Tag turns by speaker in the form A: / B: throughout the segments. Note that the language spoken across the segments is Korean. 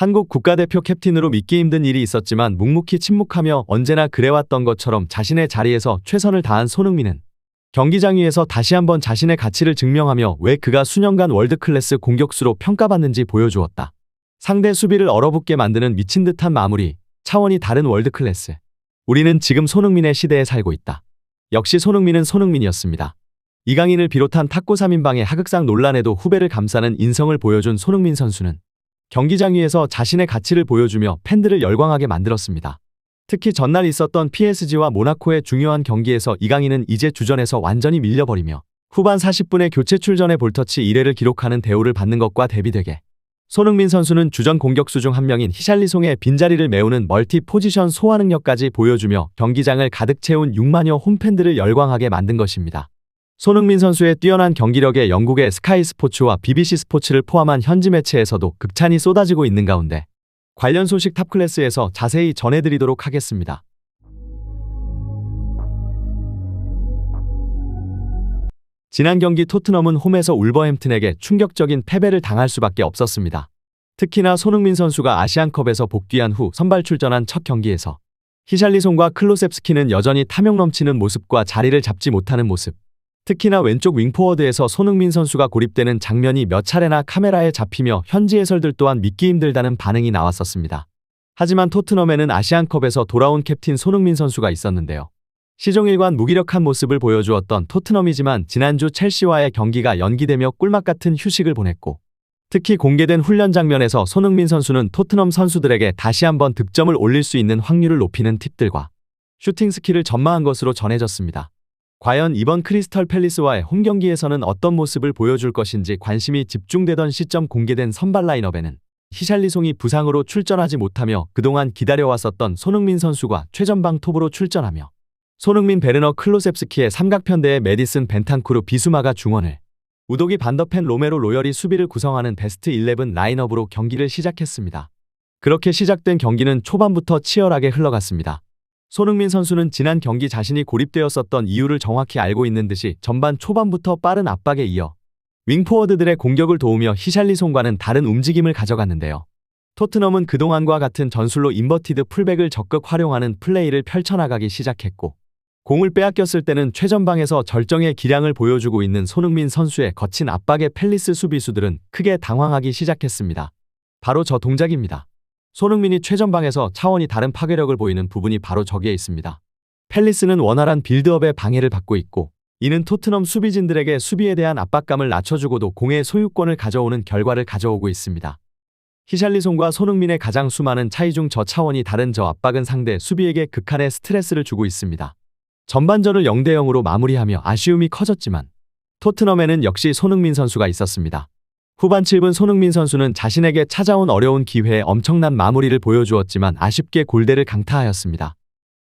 A: 한국 국가대표 캡틴으로 믿기 힘든 일이 있었지만 묵묵히 침묵하며 언제나 그래왔던 것처럼 자신의 자리에서 최선을 다한 손흥민은 경기장 위에서 다시 한번 자신의 가치를 증명하며 왜 그가 수년간 월드클래스 공격수로 평가받는지 보여주었다. 상대 수비를 얼어붙게 만드는 미친 듯한 마무리, 차원이 다른 월드클래스. 우리는 지금 손흥민의 시대에 살고 있다. 역시 손흥민은 손흥민이었습니다. 이강인을 비롯한 탁구 3인방의 하극상 논란에도 후배를 감싸는 인성을 보여준 손흥민 선수는 경기장 위에서 자신의 가치를 보여주며 팬들을 열광하게 만들었습니다. 특히 전날 있었던 PSG와 모나코의 중요한 경기에서 이강인은 이제 주전에서 완전히 밀려버리며 후반 40분에 교체 출전의 볼터치 1회를 기록하는 대우를 받는 것과 대비되게 손흥민 선수는 주전 공격수 중 한 명인 히샬리송의 빈자리를 메우는 멀티 포지션 소화 능력까지 보여주며 경기장을 가득 채운 6만여 홈팬들을 열광하게 만든 것입니다. 손흥민 선수의 뛰어난 경기력에 영국의 스카이 스포츠와 BBC 스포츠를 포함한 현지 매체에서도 극찬이 쏟아지고 있는 가운데 관련 소식 탑클래스에서 자세히 전해드리도록 하겠습니다. 지난 경기 토트넘은 홈에서 울버햄튼에게 충격적인 패배를 당할 수밖에 없었습니다. 특히나 손흥민 선수가 아시안컵에서 복귀한 후 선발 출전한 첫 경기에서 히샬리송과 클로셉스키는 여전히 탐욕 넘치는 모습과 자리를 잡지 못하는 모습. 특히나 왼쪽 윙포워드에서 손흥민 선수가 고립되는 장면이 몇 차례나 카메라에 잡히며 현지 해설들 또한 믿기 힘들다는 반응이 나왔었습니다. 하지만 토트넘에는 아시안컵에서 돌아온 캡틴 손흥민 선수가 있었는데요. 시종일관 무기력한 모습을 보여주었던 토트넘이지만 지난주 첼시와의 경기가 연기되며 꿀맛 같은 휴식을 보냈고 특히 공개된 훈련 장면에서 손흥민 선수는 토트넘 선수들에게 다시 한번 득점을 올릴 수 있는 확률을 높이는 팁들과 슈팅 스킬을 전마한 것으로 전해졌습니다. 과연 이번 크리스털 팰리스와의 홈 경기에서는 어떤 모습을 보여줄 것인지 관심이 집중되던 시점 공개된 선발 라인업에는 히샬리송이 부상으로 출전하지 못하며 그동안 기다려왔었던 손흥민 선수가 최전방 톱으로 출전하며 손흥민 베르너 클로셉스키의 삼각편대의 메디슨 벤탄쿠르 비수마가 중원을 우도기 반더펜 로메로 로열이 수비를 구성하는 베스트 11 라인업으로 경기를 시작했습니다. 그렇게 시작된 경기는 초반부터 치열하게 흘러갔습니다. 손흥민 선수는 지난 경기 자신이 고립되었었던 이유를 정확히 알고 있는 듯이 전반 초반부터 빠른 압박에 이어 윙포워드들의 공격을 도우며 히샬리송과는 다른 움직임을 가져갔는데요. 토트넘은 그동안과 같은 전술로 인버티드 풀백을 적극 활용하는 플레이를 펼쳐나가기 시작했고 공을 빼앗겼을 때는 최전방에서 절정의 기량을 보여주고 있는 손흥민 선수의 거친 압박에 펠리스 수비수들은 크게 당황하기 시작했습니다. 바로 저 동작입니다. 손흥민이 최전방에서 차원이 다른 파괴력을 보이는 부분이 바로 저기에 있습니다. 펠리스는 원활한 빌드업에 방해를 받고 있고 이는 토트넘 수비진들에게 수비에 대한 압박감을 낮춰주고도 공의 소유권을 가져오는 결과를 가져오고 있습니다. 히샬리송과 손흥민의 가장 수많은 차이 중 저 차원이 다른 저 압박은 상대 수비에게 극한의 스트레스를 주고 있습니다. 전반전을 0대 0으로 마무리하며 아쉬움이 커졌지만 토트넘에는 역시 손흥민 선수가 있었습니다. 후반 7분 손흥민 선수는 자신에게 찾아온 어려운 기회에 엄청난 마무리를 보여주었지만 아쉽게 골대를 강타하였습니다.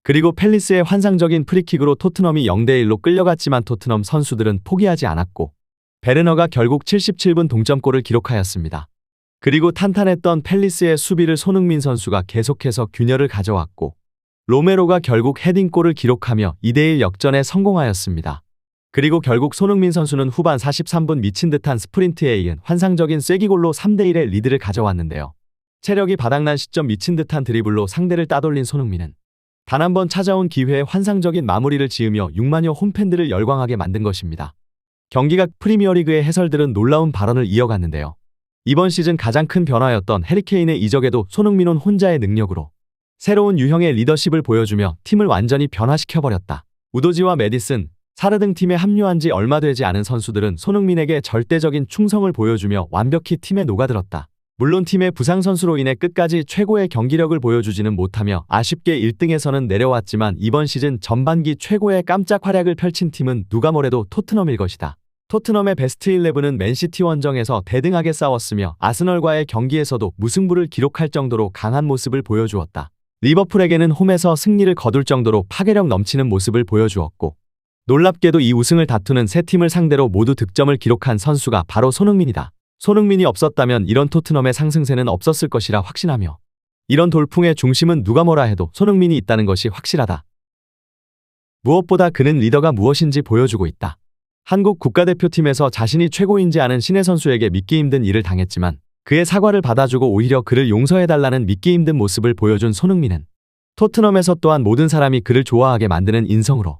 A: 그리고 펠리스의 환상적인 프리킥으로 토트넘이 0대 1로 끌려갔지만 토트넘 선수들은 포기하지 않았고 베르너가 결국 77분 동점골을 기록하였습니다. 그리고 탄탄했던 펠리스의 수비를 손흥민 선수가 계속해서 균열을 가져왔고 로메로가 결국 헤딩골을 기록하며 2대1 역전에 성공하였습니다. 그리고 결국 손흥민 선수는 후반 43분 미친 듯한 스프린트에 이은 환상적인 쐐기골로 3대1의 리드를 가져왔는데요. 체력이 바닥난 시점 미친 듯한 드리블로 상대를 따돌린 손흥민은 단 한 번 찾아온 기회에 환상적인 마무리를 지으며 6만여 홈팬들을 열광하게 만든 것입니다. 경기가 프리미어리그의 해설들은 놀라운 발언을 이어갔는데요. 이번 시즌 가장 큰 변화였던 해리케인의 이적에도 손흥민은 혼자의 능력으로 새로운 유형의 리더십을 보여주며 팀을 완전히 변화시켜버렸다. 우도지와 메디슨, 사르 등 팀에 합류한 지 얼마 되지 않은 선수들은 손흥민에게 절대적인 충성을 보여주며 완벽히 팀에 녹아들었다. 물론 팀의 부상 선수로 인해 끝까지 최고의 경기력을 보여주지는 못하며 아쉽게 1등에서는 내려왔지만 이번 시즌 전반기 최고의 깜짝 활약을 펼친 팀은 누가 뭐래도 토트넘일 것이다. 토트넘의 베스트 11은 맨시티 원정에서 대등하게 싸웠으며 아스널과의 경기에서도 무승부를 기록할 정도로 강한 모습을 보여주었다. 리버풀에게는 홈에서 승리를 거둘 정도로 파괴력 넘치는 모습을 보여주었고 놀랍게도 이 우승을 다투는 세 팀을 상대로 모두 득점을 기록한 선수가 바로 손흥민이다. 손흥민이 없었다면 이런 토트넘의 상승세는 없었을 것이라 확신하며 이런 돌풍의 중심은 누가 뭐라 해도 손흥민이 있다는 것이 확실하다. 무엇보다 그는 리더가 무엇인지 보여주고 있다. 한국 국가대표팀에서 자신이 최고인지 아는 신의 선수에게 믿기 힘든 일을 당했지만 그의 사과를 받아주고 오히려 그를 용서해달라는 믿기 힘든 모습을 보여준 손흥민은 토트넘에서 또한 모든 사람이 그를 좋아하게 만드는 인성으로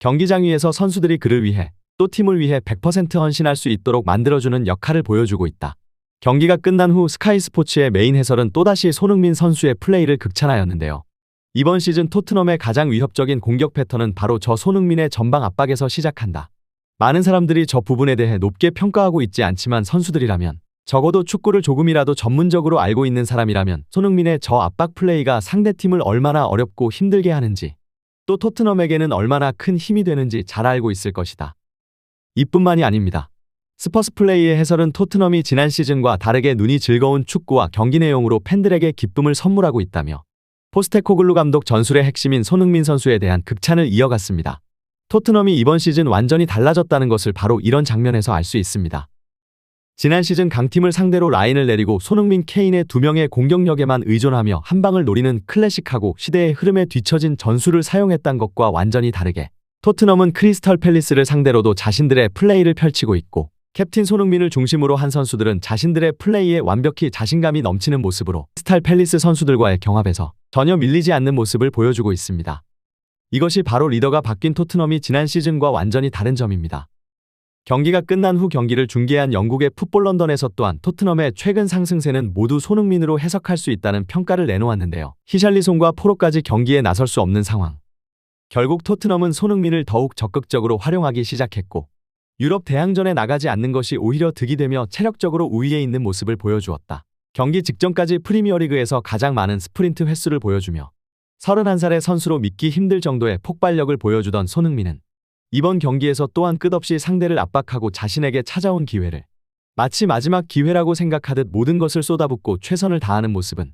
A: 경기장 위에서 선수들이 그를 위해 또 팀을 위해 100% 헌신할 수 있도록 만들어주는 역할을 보여주고 있다. 경기가 끝난 후 스카이 스포츠의 메인 해설은 또다시 손흥민 선수의 플레이를 극찬하였는데요. 이번 시즌 토트넘의 가장 위협적인 공격 패턴은 바로 저 손흥민의 전방 압박에서 시작한다. 많은 사람들이 저 부분에 대해 높게 평가하고 있지 않지만 선수들이라면 적어도 축구를 조금이라도 전문적으로 알고 있는 사람이라면 손흥민의 저 압박 플레이가 상대팀을 얼마나 어렵고 힘들게 하는지 또 토트넘에게는 얼마나 큰 힘이 되는지 잘 알고 있을 것이다. 이뿐만이 아닙니다. 스퍼스 플레이의 해설은 토트넘이 지난 시즌과 다르게 눈이 즐거운 축구와 경기 내용으로 팬들에게 기쁨을 선물하고 있다며 포스테코글루 감독 전술의 핵심인 손흥민 선수에 대한 극찬을 이어갔습니다. 토트넘이 이번 시즌 완전히 달라졌다는 것을 바로 이런 장면에서 알 수 있습니다. 지난 시즌 강팀을 상대로 라인을 내리고 손흥민 케인의 두 명의 공격력에만 의존하며 한 방을 노리는 클래식하고 시대의 흐름에 뒤처진 전술을 사용했던 것과 완전히 다르게 토트넘은 크리스털 팰리스를 상대로도 자신들의 플레이를 펼치고 있고 캡틴 손흥민을 중심으로 한 선수들은 자신들의 플레이에 완벽히 자신감이 넘치는 모습으로 크리스탈 팰리스 선수들과의 경합에서 전혀 밀리지 않는 모습을 보여주고 있습니다. 이것이 바로 리더가 바뀐 토트넘이 지난 시즌과 완전히 다른 점입니다. 경기가 끝난 후 경기를 중계한 영국의 풋볼 런던에서 또한 토트넘의 최근 상승세는 모두 손흥민으로 해석할 수 있다는 평가를 내놓았는데요. 히샬리송과 포로까지 경기에 나설 수 없는 상황. 결국 토트넘은 손흥민을 더욱 적극적으로 활용하기 시작했고 유럽 대항전에 나가지 않는 것이 오히려 득이 되며 체력적으로 우위에 있는 모습을 보여주었다. 경기 직전까지 프리미어리그에서 가장 많은 스프린트 횟수를 보여주며 31살의 선수로 믿기 힘들 정도의 폭발력을 보여주던 손흥민은 이번 경기에서 또한 끝없이 상대를 압박하고 자신에게 찾아온 기회를 마치 마지막 기회라고 생각하듯 모든 것을 쏟아붓고 최선을 다하는 모습은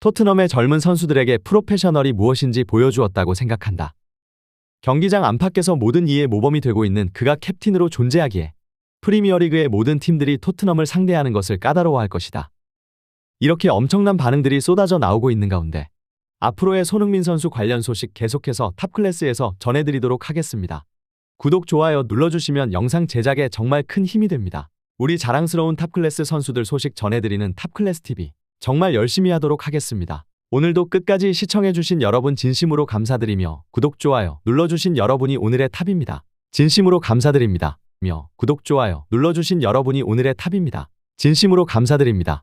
A: 토트넘의 젊은 선수들에게 프로페셔널이 무엇인지 보여주었다고 생각한다. 경기장 안팎에서 모든 이의 모범이 되고 있는 그가 캡틴으로 존재하기에 프리미어리그의 모든 팀들이 토트넘을 상대하는 것을 까다로워할 것이다. 이렇게 엄청난 반응들이 쏟아져 나오고 있는 가운데 앞으로의 손흥민 선수 관련 소식 계속해서 탑클래스에서 전해드리도록 하겠습니다. 구독, 좋아요 눌러주시면 영상 제작에 정말 큰 힘이 됩니다. 우리 자랑스러운 탑클래스 선수들 소식 전해드리는 탑클래스TV 정말 열심히 하도록 하겠습니다. 오늘도 끝까지 시청해주신 여러분 진심으로 감사드리며 구독, 좋아요 눌러주신 여러분이 오늘의 탑입니다. 진심으로 감사드립니다. 며 구독, 좋아요 눌러주신 여러분이 오늘의 탑입니다. 진심으로 감사드립니다.